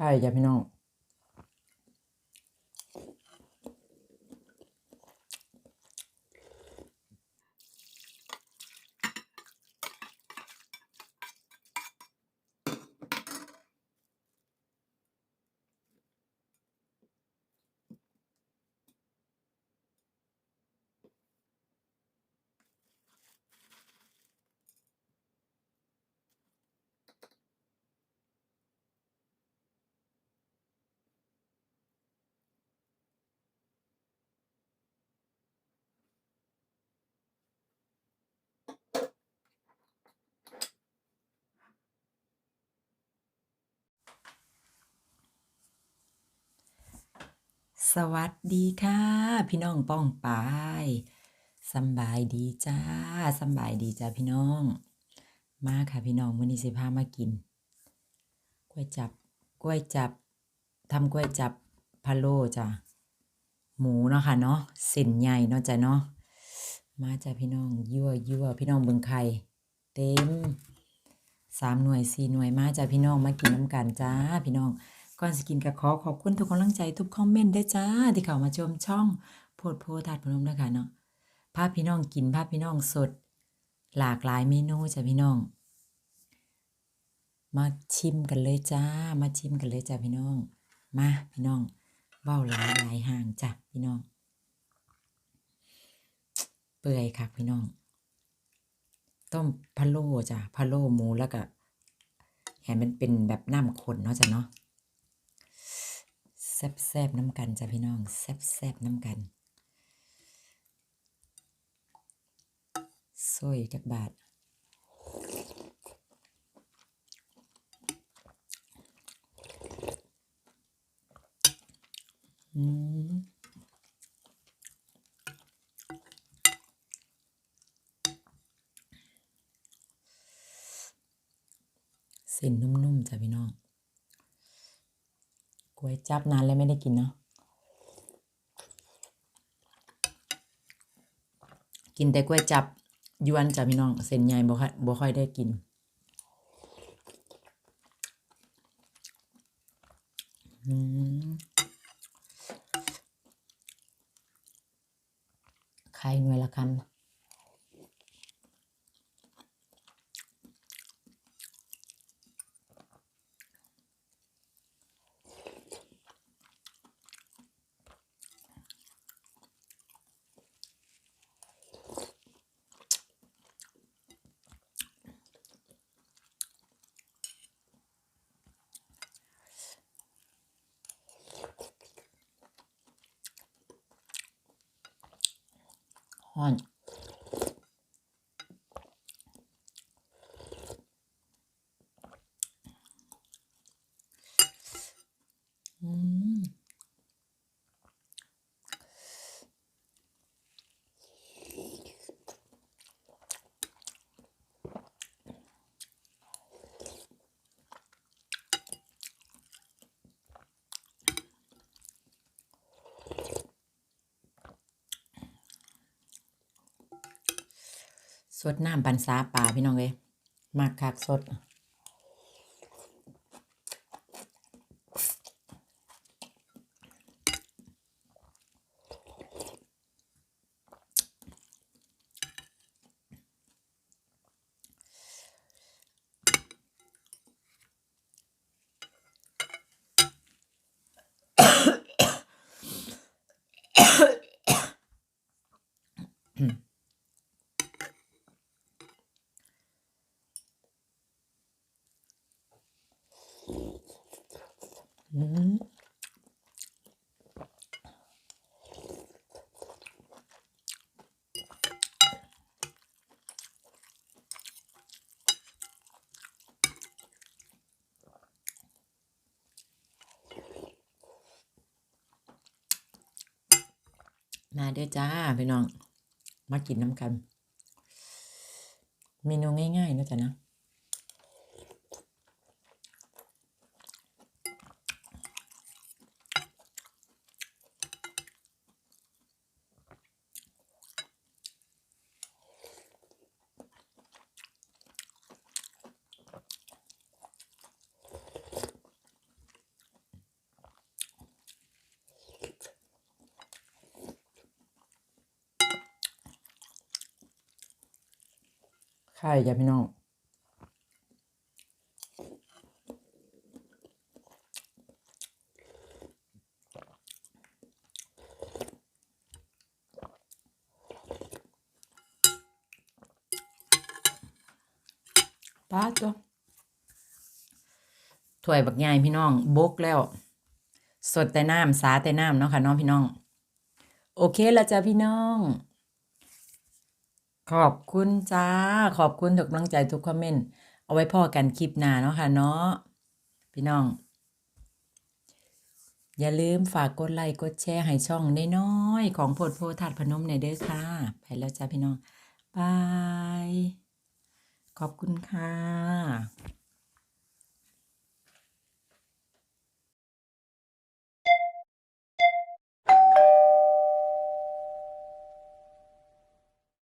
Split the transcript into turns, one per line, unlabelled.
ใช่จ้ะพี่น้อง สวัสดีค่ะ พี่น้องป้องปายสบายดีจ้าสบายดีจ้าพี่น้อง มาค่ะพี่น้องมื้อนี้สิพามากินกล้วยจับกล้วยจับทำกล้วยจับพะโล้จ้ะหมูเนาะค่ะเนาะเส้นใหญ่เนาะจ้ะเนาะมาจ้ะพี่น้องยั่วยั่วพี่น้องเบิ่งไข่เต็มสามหน่วยสี่หน่วยมาจ้ะพี่น้องมากินน้ำกันจ้าพี่น้อง ก่อนสกินก็ขอขอบคุณทุกกำลังใจทุกคอมเมนต์ด้จ้า ที่เข้ามาชมช่องโพดโพทัดพนมนะคะเนาะภาพพี่น้องกินภาพพี่น้องสด หลากหลายเมนูจ้ะพี่น้อง มาชิมกันเลยจ้า มาชิมกันเลยจ้าพี่น้อง มาพี่น้องเบ้าหลายหลายห่างจ้ะพี่น้อง เปื่อยค่ะพี่น้อง ต้มพะโล้จ้ะพะโล้หมูแล้วก็แหมมันเป็นแบบน้ำข้นเนาะจ้ะเนาะ แซบแซบๆน้ำกันจ้ะพี่น้องแซบแซบๆน้ำกันซอยจักบาทอืมเส้นนุ่มๆจ้ะพี่น้อง ก๋วยจับนานแล้วไม่ได้กินเนาะกินแต่ก๋วยจับยวนจ้ะพี่น้องเส้นใหญ่บ่ค่อยบ่ค่อยได้กิน อืมไข่หน่วยละคำ Ань, สดน้ำปันสาป่าพี่น้องเลยมากคักสด อื มาเด้อจ้าพี่น้อง มากินน้ำกัน เมนูง่ายๆนะจ๊ะนะ ไข่จ้ะพี่น้องป้าตัวถ้วยบักใหญ่พี่น้องบกแล้ว สดแต่น้ำสาแต่น้ำเนาะค่ะน้องพี่น้อง โอเคแล้วจ้ะพี่น้อง ขอบคุณจ้า ขอบคุณทุกกำลังใจทุกคอมเมนต์ เอาไว้พ่อกันคลิปหน้าเนาะค่ะเนาะ พี่น้อง อย่าลืมฝากกดไลค์กดแชร์ให้ช่องน้อยๆของโพดโพธัดพนมในเด้อค่ะ ไปแล้วจ้าพี่น้องบาย ขอบคุณค่ะ